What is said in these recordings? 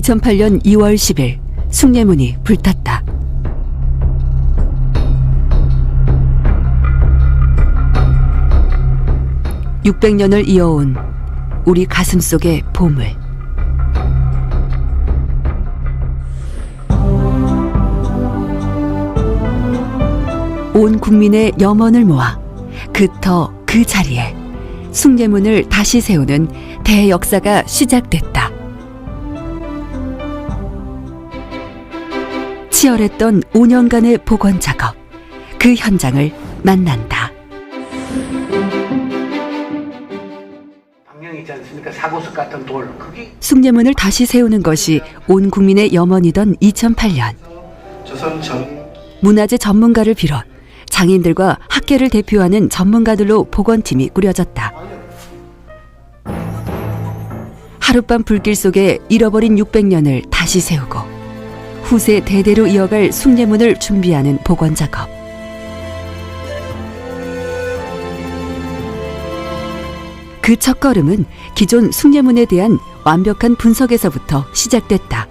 2008년 2월 10일 숭례문이 불탔다. (600년을) 이어온 우리 가슴 속의 보물 온 국민의 염원을 모아 그터 그 자리에 숭례문을 다시 세우는 대역사가 시작됐다. 치열했던 5년간의 복원 작업, 그 현장을 만난다. 방향 있지 않습니까? 사고석 같은 돌. 그게 숭례문을 다시 세우는 것이 온 국민의 염원이던 2008년 조선 전 문화재 전문가를 비롯 장인들과 학계를 대표하는 전문가들로 복원팀이 꾸려졌다. 하룻밤 불길 속에 잃어버린 600년을 다시 세우고 후세 대대로 이어갈 숭례문을 준비하는 복원 작업. 그 첫걸음은 기존 숭례문에 대한 완벽한 분석에서부터 시작됐다.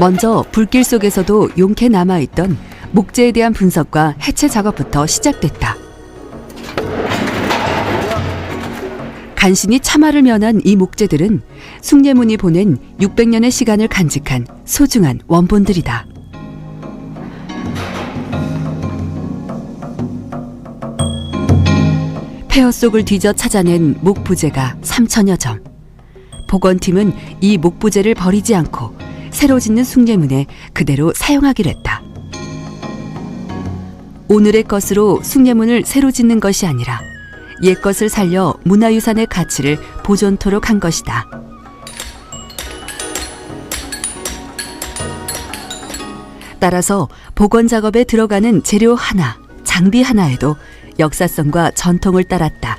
먼저 불길 속에서도 용케 남아있던 목재에 대한 분석과 해체 작업부터 시작됐다. 간신히 참화를 면한 이 목재들은 숭례문이 보낸 600년의 시간을 간직한 소중한 원본들이다. 폐허 속을 뒤져 찾아낸 목부재가 3천여 점. 복원팀은 이 목부재를 버리지 않고 새로 짓는 숭례문에 그대로 사용하기로 했다. 오늘의 것으로 숭례문을 새로 짓는 것이 아니라 옛 것을 살려 문화유산의 가치를 보존토록 한 것이다. 따라서 복원 작업에 들어가는 재료 하나, 장비 하나에도 역사성과 전통을 따랐다.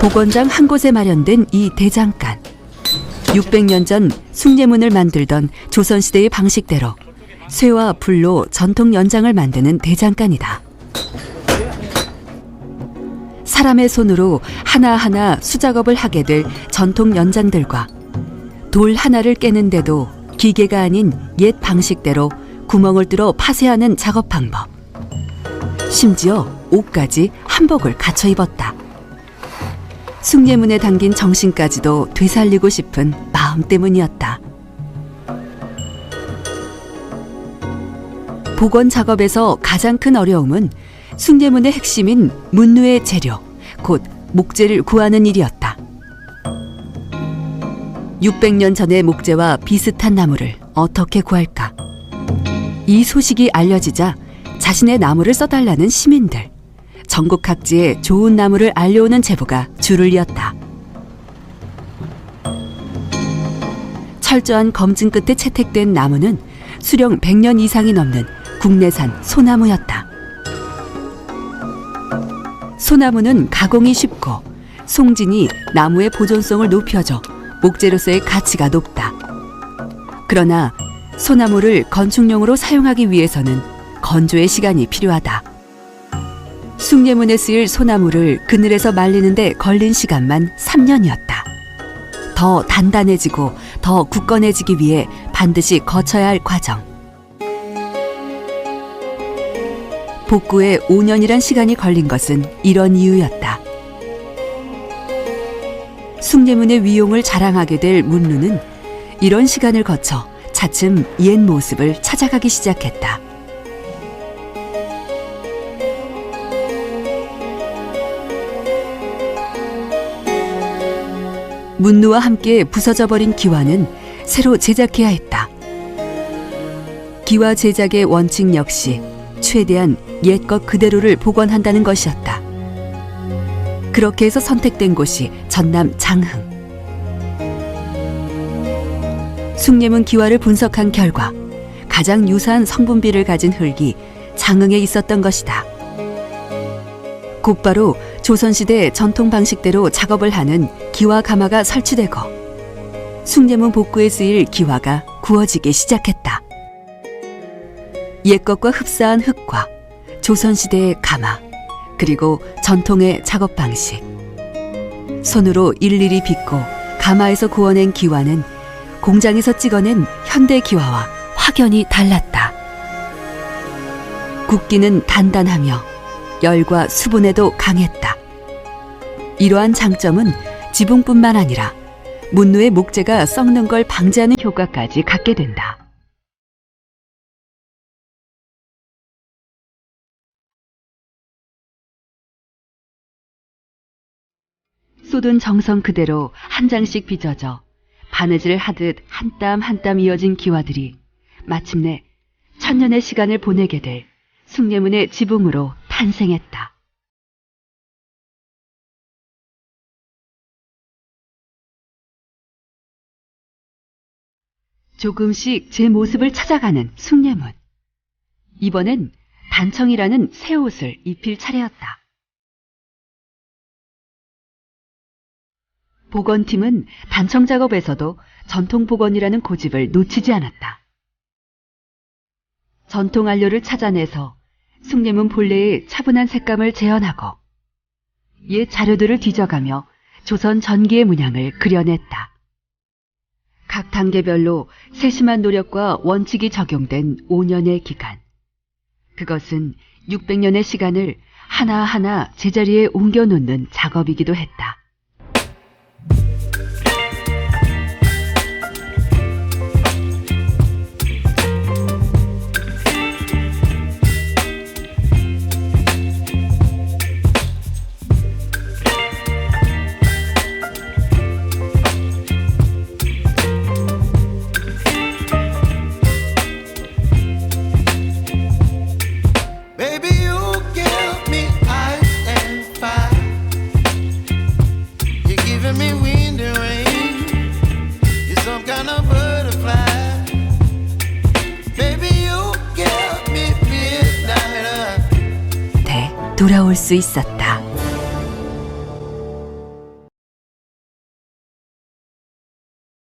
복원장 한 곳에 마련된 이 대장간. 600년 전 숭례문을 만들던 조선시대의 방식대로 쇠와 불로 전통 연장을 만드는 대장간이다. 사람의 손으로 하나하나 수작업을 하게 될 전통 연장들과 돌 하나를 깨는데도 기계가 아닌 옛 방식대로 구멍을 뚫어 파쇄하는 작업 방법. 심지어 옷까지 한복을 갖춰 입었다. 숭례문에 담긴 정신까지도 되살리고 싶은 마음 때문이었다. 복원 작업에서 가장 큰 어려움은 숭례문의 핵심인 문루의 재료, 곧 목재를 구하는 일이었다. 600년 전의 목재와 비슷한 나무를 어떻게 구할까? 이 소식이 알려지자 자신의 나무를 써달라는 시민들, 전국 각지에 좋은 나무를 알려오는 제보가 줄을 이었다. 철저한 검증 끝에 채택된 나무는 수령 100년 이상이 넘는 국내산 소나무였다. 소나무는 가공이 쉽고 송진이 나무의 보존성을 높여줘 목재로서의 가치가 높다. 그러나 소나무를 건축용으로 사용하기 위해서는 건조의 시간이 필요하다. 숭례문에 쓰일 소나무를 그늘에서 말리는데 걸린 시간만 3년이었다. 더 단단해지고 더 굳건해지기 위해 반드시 거쳐야 할 과정. 복구에 5년이란 시간이 걸린 것은 이런 이유였다. 숭례문의 위용을 자랑하게 될 문루는 이런 시간을 거쳐 차츰 옛 모습을 찾아가기 시작했다. 문루와 함께 부서져 버린 기와는 새로 제작해야 했다. 기와 제작의 원칙 역시 최대한 옛것 그대로를 복원한다는 것이었다. 그렇게 해서 선택된 곳이 전남 장흥. 숭례문 기와를 분석한 결과 가장 유사한 성분비를 가진 흙이 장흥에 있었던 것이다. 곧바로 조선시대 전통 방식대로 작업을 하는 기와 가마가 설치되고 숭례문 복구에 쓰일 기와가 구워지기 시작했다. 옛것과 흡사한 흙과 조선시대의 가마 그리고 전통의 작업 방식. 손으로 일일이 빚고 가마에서 구워낸 기와는 공장에서 찍어낸 현대 기와와 확연히 달랐다. 굽기는 단단하며 열과 수분에도 강했다. 이러한 장점은 지붕뿐만 아니라 문누의 목재가 썩는 걸 방지하는 효과까지 갖게 된다. 쏟은 정성 그대로 한 장씩 빚어져 바느질 하듯 한땀 한땀 이어진 기와들이 마침내 천년의 시간을 보내게 될 숭례문의 지붕으로 탄생했다. 조금씩 제 모습을 찾아가는 숭례문. 이번엔 단청이라는 새 옷을 입힐 차례였다. 복원팀은 단청 작업에서도 전통 복원이라는 고집을 놓치지 않았다. 전통 안료를 찾아내서 숭례문 본래의 차분한 색감을 재현하고 옛 자료들을 뒤져가며 조선 전기의 문양을 그려냈다. 각 단계별로 세심한 노력과 원칙이 적용된 5년의 기간. 그것은 600년의 시간을 하나하나 제자리에 옮겨놓는 작업이기도 했다. 돌아올 수 있었다.